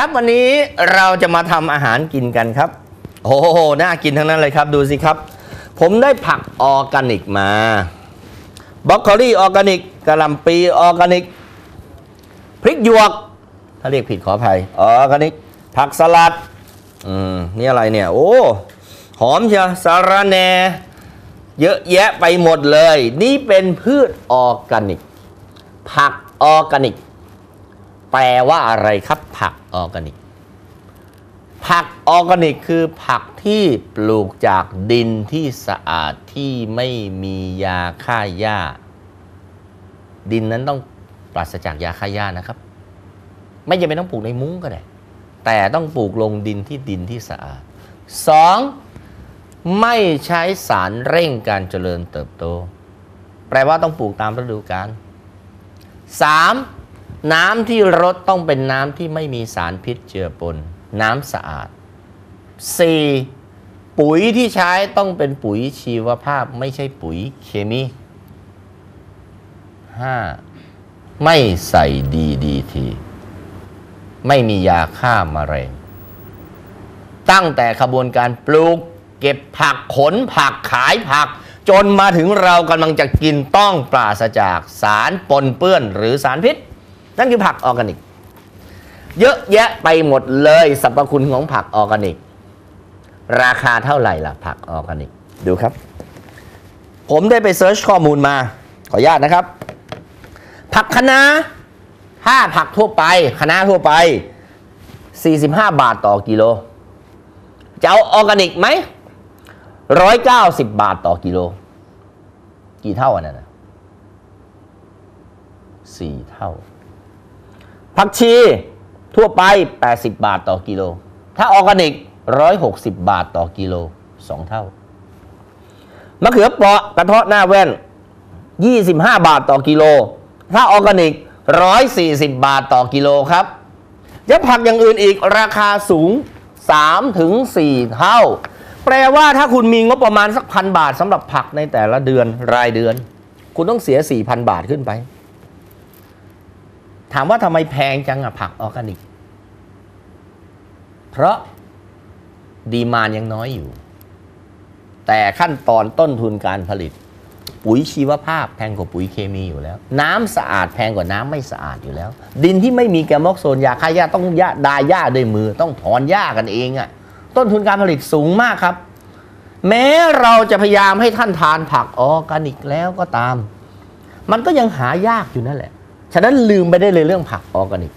ครับวันนี้เราจะมาทำอาหารกินกันครับ โอ้โหน่ากินทั้งนั้นเลยครับ ดูสิครับ ผมได้ผักออร์แกนิกมาบรอกโคลีออร์แกนิกกะหล่ำปีออร์แกนิกพริกหยวก ถ้าเรียกผิดขออภัยออร์แกนิก ผักสลัด อืม นี่อะไรเนี่ย โอ้หอมเชียวสาระแหนเยอะแยะไปหมดเลย นี่เป็นพืชออร์แกนิก ผักออร์แกนิก แปลว่าอะไรครับผักออร์แกนิก ผักออร์แกนิกคือผักที่ปลูกจากดินที่สะอาดที่ไม่มียาฆ่าหญ้า ดินนั้นต้องปราศจากยาฆ่าหญ้านะครับ ไม่จำเป็นต้องปลูกในมุ้งก็ได้ แต่ต้องปลูกลงดินที่ดินที่สะอาดสองไม่ใช้สารเร่งการเจริญเติบโต แปลว่าต้องปลูกตามฤดูกาล 3. น้ำที่รดต้องเป็นน้ำที่ไม่มีสารพิษเจือปน น้ำสะอาด 4. ปุ๋ยที่ใช้ต้องเป็นปุ๋ยชีวภาพไม่ใช่ปุ๋ยเคมี 5. ไม่ใส่ดีดีทีไม่มียาฆ่ามาแมลงตั้งแต่ขบวนการปลูก เก็บผักขนผักขายผัก จนมาถึงเรากำลังจะกินต้องปราศจากสารปนเปื้อนหรือสารพิษ นั่นคือผักออร์แกนิก เยอะแยะไปหมดเลยสรรพคุณของผักออร์แกนิก ราคาเท่าไหร่ล่ะผักออร์แกนิก ดูครับ ผมได้ไปเซิร์ชข้อมูลมา ขออนุญาตนะครับ ผักคะน้าถ้าผักทั่วไปคะน้าทั่วไป 45 บาทต่อกิโล จะเอาออร์แกนิกไหมร้อยเก้าสิบบาทต่อกิโล กี่เท่าอันนั้นนะสี่เท่า ผักชีทั่วไป 80 บาทต่อกิโล ถ้าออร์แกนิก 160 บาทต่อกิโลสองเท่ามะเขือเปราะกระเทาะหน้าแว่น 25 บาทต่อกิโล ถ้าออร์แกนิก 140 บาทต่อกิโลครับแล้วผักอย่างอื่นอีกราคาสูง 3 ถึง 4 เท่า แปลว่าถ้าคุณมีงบประมาณสักพันบาทสำหรับผักในแต่ละเดือนรายเดือน คุณต้องเสีย 4,000 บาทขึ้นไป ถามว่าทำไมแพงจังอะผักออร์แกนิก เพราะดีมานยังน้อยอยู่ แต่ขั้นตอนต้นทุนการผลิต ปุ๋ยชีวภาพแพงกว่าปุ๋ยเคมีอยู่แล้ว น้ำสะอาดแพงกว่าน้ำไม่สะอาดอยู่แล้ว ดินที่ไม่มีแกมอกโซนยาฆ่าหญ้าต้องหญ้าดาหญ้าด้วยมือต้องถอนหญ้ากันเองอะต้นทุนการผลิตสูงมากครับ แม้เราจะพยายามให้ท่านทานผักออร์แกนิกแล้วก็ตาม มันก็ยังหายากอยู่นั่นแหละ ฉะนั้นลืมไปได้เลยเรื่องผักออร์แกนิก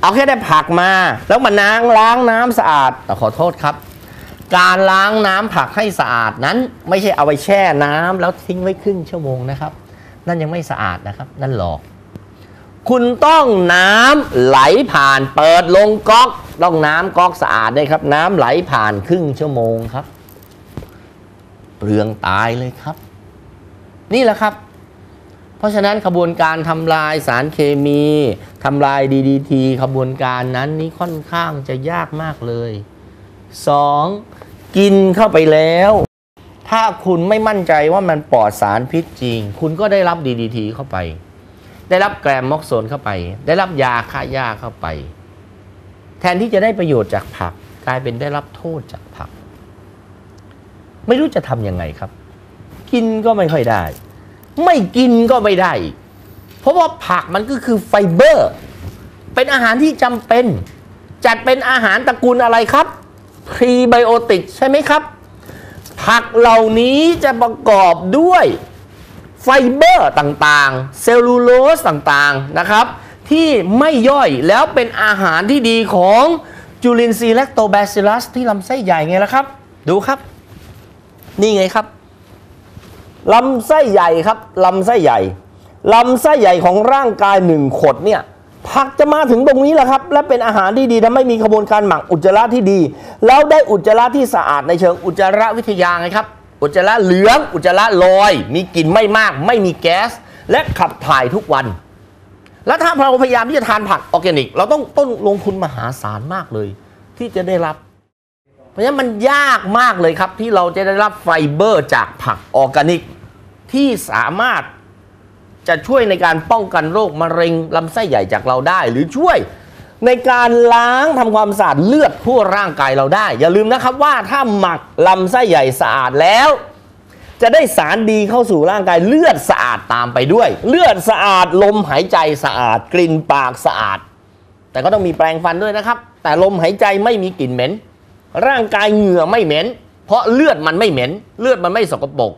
เอาแค่ได้ผักมา แล้วมานางล้างน้ำสะอาดแต่ขอโทษครับ การล้างน้ำผักให้สะอาดนั้น ไม่ใช่เอาไปแช่น้ำแล้วทิ้งไว้ครึ่งชั่วโมงนะครับ นั่นยังไม่สะอาดนะครับ นั่นหลอก คุณต้องน้ำไหลผ่านเปิดลงก๊อกต้องน้ำก๊อกสะอาดด้วยครับ น้ำไหลผ่านครึ่งชั่วโมงครับเปลืองตายเลยครับ นี่แหละครับ เพราะฉะนั้นขบวนการทำลายสารเคมีทำลาย DDT ขบวนการนั้นนี่ค่อนข้างจะยากมากเลย 2. กินเข้าไปแล้ว ถ้าคุณไม่มั่นใจว่ามันปลอดสารพิษจริง คุณก็ได้รับ DDT เข้าไป ได้รับแกรมม็อกโซนเข้าไป ได้รับยาฆ่าหญ้าเข้าไป แทนที่จะได้ประโยชน์จากผัก กลายเป็นได้รับโทษจากผัก ไม่รู้จะทำยังไงครับ กินก็ไม่ค่อยได้ ไม่กินก็ไม่ได้ เพราะว่าผักมันก็คือไฟเบอร์ เป็นอาหารที่จำเป็น จัดเป็นอาหารตระกูลอะไรครับพรีไบโอติกใช่ไหมครับ ผักเหล่านี้จะประกอบด้วยไฟเบอร์ต่างๆ เซลลูโลสต่างๆนะครับ ที่ไม่ย่อยแล้วเป็นอาหารที่ดีของจุลินทรีย์แลคโตแบซิลัสที่ลำไส้ใหญ่ไงล่ะครับ ดูครับ นี่ไงครับ ลำไส้ใหญ่ครับลำไส้ใหญ่ลำไส้ใหญ่ของร่างกายหนึ่งขดเนี่ยผักจะมาถึงตรงนี้แหละครับ และเป็นอาหารที่ดีทำให้มีขบวนการหมักอุจจาระที่ดี แล้วได้อุจจาระที่สะอาดในเชิงอุจจาระวิทยาไงครับ อุจจาระเหลืองอุจจาระลอย มีกลิ่นไม่มาก ไม่มีแก๊ส และขับถ่ายทุกวัน แล้วถ้าเราพยายามที่จะทานผักออร์แกนิก เราต้องต้นลงทุนมหาศาลมากเลย ที่จะได้รับ เพราะฉะนั้นมันยากมากเลยครับที่เราจะได้รับไฟเบอร์จากผักออร์แกนิก ที่สามารถจะช่วยในการป้องกันโรคมะเร็งลำไส้ใหญ่จากเราได้ หรือช่วยในการล้างทำความสะอาดเลือดทั่วร่างกายเราได้ อย่าลืมนะครับว่าถ้าหมักลำไส้ใหญ่สะอาดแล้ว จะได้สารดีเข้าสู่ร่างกายเลือดสะอาดตามไปด้วย เลือดสะอาดลมหายใจสะอาดกลิ่นปากสะอาด แต่ก็ต้องมีแปรงฟันด้วยนะครับ แต่ลมหายใจไม่มีกลิ่นเหม็น ร่างกายเหงื่อไม่เหม็น เพราะเลือดมันไม่เหม็น เลือดมันไม่สกปรก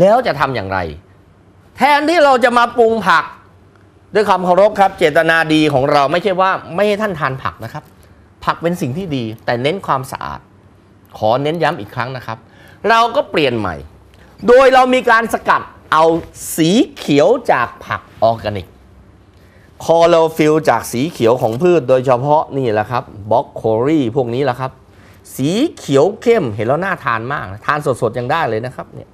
แล้วจะทำอย่างไร แทนที่เราจะมาปรุงผัก ด้วยความเคารพครับ เจตนาดีของเราไม่ใช่ว่าไม่ให้ท่านทานผักนะครับ ผักเป็นสิ่งที่ดี แต่เน้นความสะอาด ขอเน้นย้ำอีกครั้งนะครับ เราก็เปลี่ยนใหม่ โดยเรามีการสกัดเอาสีเขียวจากผักออร์แกนิกคอโลฟิลจากสีเขียวของพืชโดยเฉพาะนี่แหละครับบล็อกโคลีพวกนี้แหละครับ สีเขียวเข้มเห็นแล้วน่าทานมาก ทานสดๆยังได้เลยนะครับเนี่ย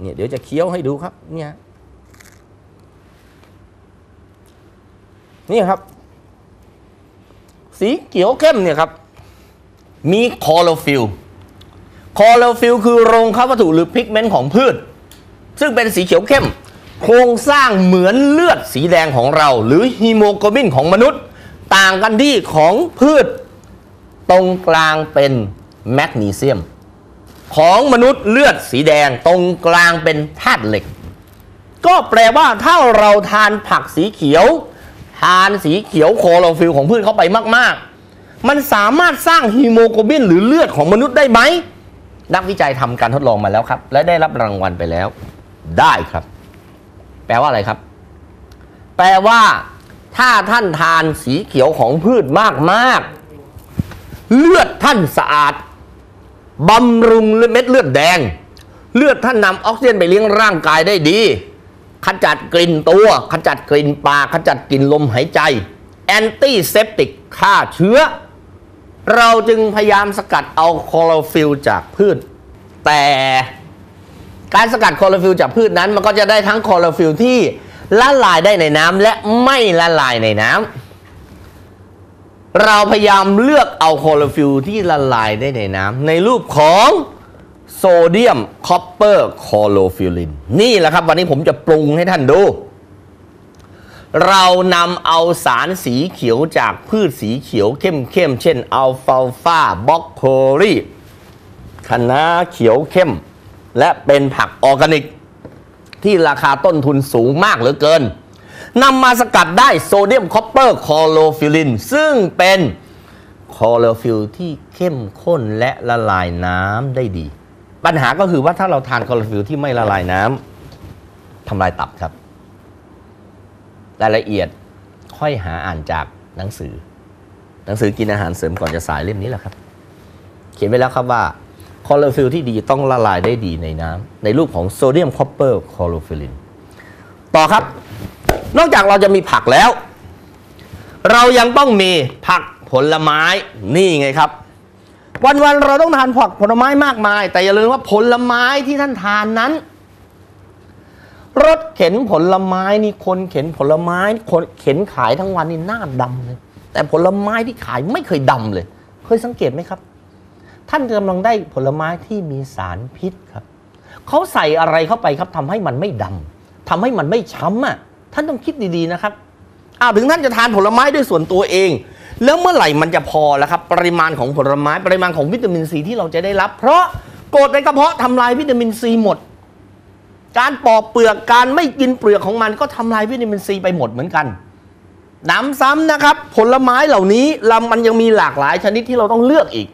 เนี่ยเดี๋ยวจะเคี้ยวให้ดูครับเนี่ยนี่ครับ สีเขียวเข้มเนี่ยครับ มีคอโลฟิลคอโลฟิลคือโรงเข้าวัตถุหรือพิกเมนต์ของพืช ซึ่งเป็นสีเขียวเข้ม โครงสร้างเหมือนเลือดสีแดงของเรา หรือฮีโมโกลบินของมนุษย์ ต่างกันที่ของพืช ตรงกลางเป็นแมกนีเซียม ของมนุษย์เลือดสีแดงตรงกลางเป็นธาตุเหล็ก ก็แปลว่าถ้าเราทานผักสีเขียว ทานสีเขียวโคโรฟิลของพืชเข้าไปมาก ๆ มันสามารถสร้างฮีโมโกลบินหรือเลือดของมนุษย์ได้ไหมนักวิจัยทำการทดลองมาแล้วครับ และได้รับรางวัลไปแล้ว ได้ครับ แปลว่าอะไรครับ แปลว่าถ้าท่านทานสีเขียวของพืชมากๆ เลือดท่านสะอาด บำรุงเม็ดเลือดแดง เลือดท่านนำออกซิเจนไปเลี้ยงร่างกายได้ดี ขจัดกลิ่นตัว ขจัดกลิ่นปากขจัดกลิ่นลมหายใจแอนตี้เซปติกฆ่าเชื้อ เราจึงพยายามสกัดเอาคลอโรฟิลจากพืช แต่การสกัดคลอโรฟิลจากพืชนั้นมันก็จะได้ทั้งคลอโรฟิลที่ละลายได้ในน้ำและไม่ละลายในน้ำ เราพยายามเลือกเอาคลอโรฟิลที่ละลายได้ในน้ำในรูปของโซเดียมคอปเปอร์คลอโรฟิลลิน นี่แหละครับ วันนี้ผมจะปรุงให้ท่านดู เรานำเอาสารสีเขียวจากพืชสีเขียวเข้มๆเช่นอัลฟาฟาบล็อกโคลีคะน้าเขียวเข้ม และเป็นผักออร์แกนิก ที่ราคาต้นทุนสูงมากเหลือเกิน นำมาสกัดได้โซเดียมคอปเปอร์คลอโรฟิลิน ซึ่งเป็นคลอโรฟิลที่เข้มข้นและละลายน้ำได้ดี ปัญหาก็คือว่าถ้าเราทานคลอโรฟิลที่ไม่ละลายน้ำทำลายตับครับรายละเอียดค่อยหาอ่านจากหนังสือ หนังสือกินอาหารเสริมก่อนจะสายเล่มนี้แหละครับ เขียนไว้แล้วครับว่าคลอโรฟิลที่ดีต้องละลายได้ดีในน้ำในรูปของโซเดียมคอปเปอร์คลอโรฟิลิน ต่อครับ นอกจากเราจะมีผักแล้ว เรายังต้องมีผักผลไม้นี่ไงครับ วันๆเราต้องทานผักผลไม้มากมาย แต่อย่าลืมว่าผลไม้ที่ท่านทานนั้นรถเข็นผลไม้นี่คนเข็นผลไม้คนเข็นขายทั้งวันนี่หน้าดำเลย แต่ผลไม้ที่ขายไม่เคยดำเลย เคยสังเกตไหมครับ ท่านกำลังได้ผลไม้ที่มีสารพิษครับเขาใส่อะไรเข้าไปครับทำให้มันไม่ดำทำให้มันไม่ช้ำอะ ท่านต้องคิดดีๆนะครับอ้าวถึงท่านจะทานผลไม้ด้วยส่วนตัวเอง แล้วเมื่อไหร่มันจะพอแล้วครับปริมาณของผลไม้ปริมาณของวิตามินซีที่เราจะได้รับ เพราะกรดในกระเพาะทำลายวิตามินซีหมด การปอกเปลือกการไม่กินเปลือกของมันก็ทำลายวิตามินซีไปหมดเหมือนกันน้ำซ้ำนะครับ ผลไม้เหล่านี้ลำมันยังมีหลากหลายชนิดที่เราต้องเลือกอีก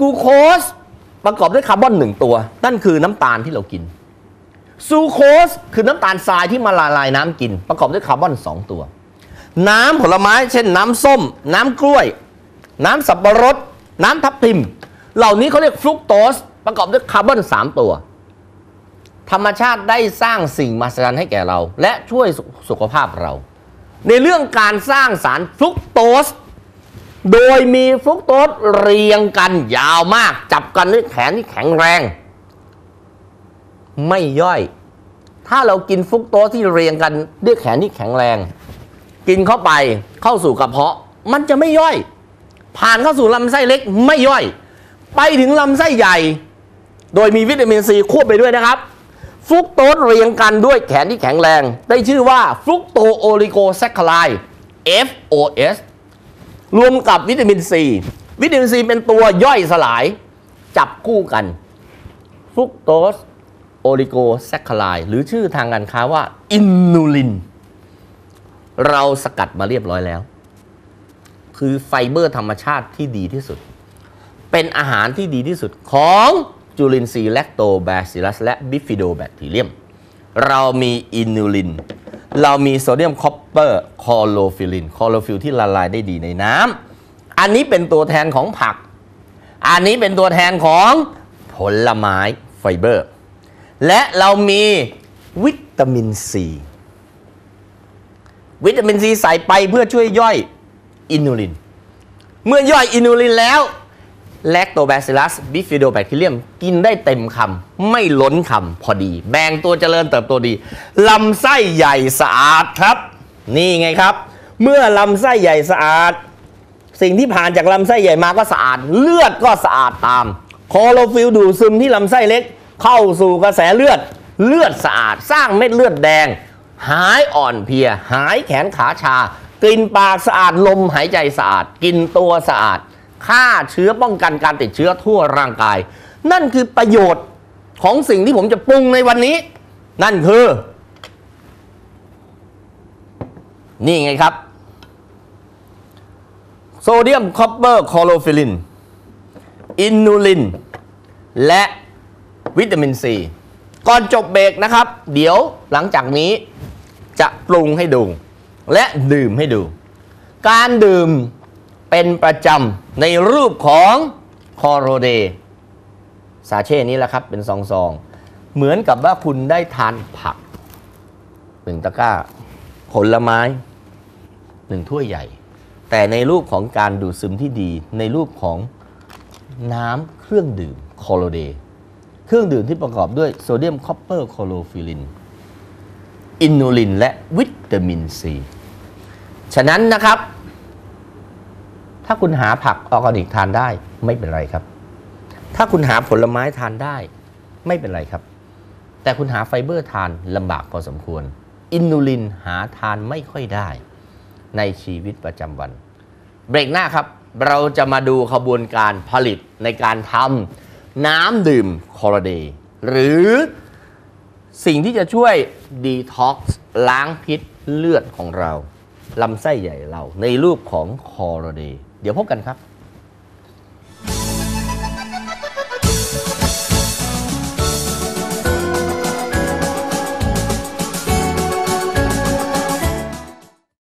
กูโคสประกอบด้วยคาร์บอนหนึ่งตัว นั่นคือน้ำตาลที่เรากิน ซูโคสคือน้ำตาลทรายที่มาละลายน้ำกิน ประกอบด้วยคาร์บอนสองตัว น้ำผลไม้เช่นน้ำส้ม น้ำกล้วย น้ำสับปะรด น้ำทับทิม เหล่านี้เขาเรียกฟรุกโตสประกอบด้วยคาร์บอนสามตัว ธรรมชาติได้สร้างสิ่งมหัศจรรย์ให้แก่เรา และช่วยสุสุขภาพเรา ในเรื่องการสร้างสารฟรุกโตสโดยมีฟรุกโตสเรียงกันยาวมาก จับกันด้วยแขนที่แข็งแรง ไม่ย่อย ถ้าเรากินฟุกโตสที่เรียงกันด้วยแขนที่แข็งแรง กินเข้าไปเข้าสู่กระเพาะ มันจะไม่ย่อย ผ่านเข้าสู่ลำไส้เล็กไม่ย่อย ไปถึงลำไส้ใหญ่ โดยมีวิตามินซีควบไปด้วยนะครับฟุกโตสเรียงกันด้วยแขนที่แข็งแรง ได้ชื่อว่าฟุกโตโอลิโกแซคคลาย FOS รวมกับวิตามินซี วิตามินซีเป็นตัวย่อยสลาย จับคู่กัน ฟุกโตส โอลิโกแซคคลายหรือชื่อทางการค้าว่าอินนูลิน เราสกัดมาเรียบร้อยแล้ว คือไฟเบอร์ธรรมชาติที่ดีที่สุด เป็นอาหารที่ดีที่สุดของจุลินทรีย์แลคโตแบซิลัส และบิฟิโดแบคทีเรียม เรามีอินูลิน เรามีโซเดียมคอปเปอร์คอโลฟิลินคอโลฟิลที่ละลายได้ดีในน้ำอันนี้เป็นตัวแทนของผัก อันนี้เป็นตัวแทนของผลไม้ไฟเบอร์ และเรามีวิตามินซีวิตามินซีใส่ไปเพื่อช่วยย่อยอินูลิน เมื่อย่อยอินูลินแล้วแลคโตแบซิลัสบิฟิโดแบคทีเรียมกินได้เต็มคำไม่ล้นคำพอดี แบ่งตัวเจริญเติบโตดีลำไส้ใหญ่สะอาดครับ นี่ไงครับ เมื่อลำไส้ใหญ่สะอาด สิ่งที่ผ่านจากลำไส้ใหญ่มาก็สะอาด เลือดก็สะอาดตามคลอโรฟิลดูดซึมที่ลำไส้เล็ก เข้าสู่กระแสเลือดเลือดสะอาดสร้างเม็ดเลือดแดง หายอ่อนเพลีย หายแขนขาชา กลิ่นปากสะอาดลมหายใจสะอาด กินตัวสะอาดฆ่าเชื้อป้องกันการติดเชื้อทั่วร่างกาย นั่นคือประโยชน์ของสิ่งที่ผมจะปรุงในวันนี้ นั่นคือ นี่ไงครับ โซเดียมคอปเปอร์คลอโรฟิลิน อินูลิน และ วิตามินซีก่อนจบเบรกนะครับ เดี๋ยวหลังจากนี้จะปรุงให้ดู และดื่มให้ดู การดื่มเป็นประจำในรูปของคอโรเดสาเช่นี้แหละครับเป็นซองๆเหมือนกับว่าคุณได้ทานผักหนึ่งตะกร้า ผลไม้หนึ่งถ้วยใหญ่ แต่ในรูปของการดูดซึมที่ดีในรูปของน้ำเครื่องดื่มคอโรเด เครื่องดื่มที่ประกอบด้วยโซเดียมคอปเปอร์คลอโรฟิลิน อินูลิน และวิตามินซี ฉะนั้นนะครับ ถ้าคุณหาผักออร์แกนิกทานได้ไม่เป็นไรครับ ถ้าคุณหาผลไม้ทานได้ไม่เป็นไรครับ แต่คุณหาไฟเบอร์ทานลำบากพอสมควร อินูลินหาทานไม่ค่อยได้ในชีวิตประจำวัน เบรกหน้าครับ เราจะมาดูขบวนการผลิตในการทำ น้ำดื่มคอร์เดย์หรือสิ่งที่จะช่วยดีท็อกซ์ล้างพิษเลือดของเราลำไส้ใหญ่เราในรูปของคอร์เดย์เดี๋ยวพบกันครับ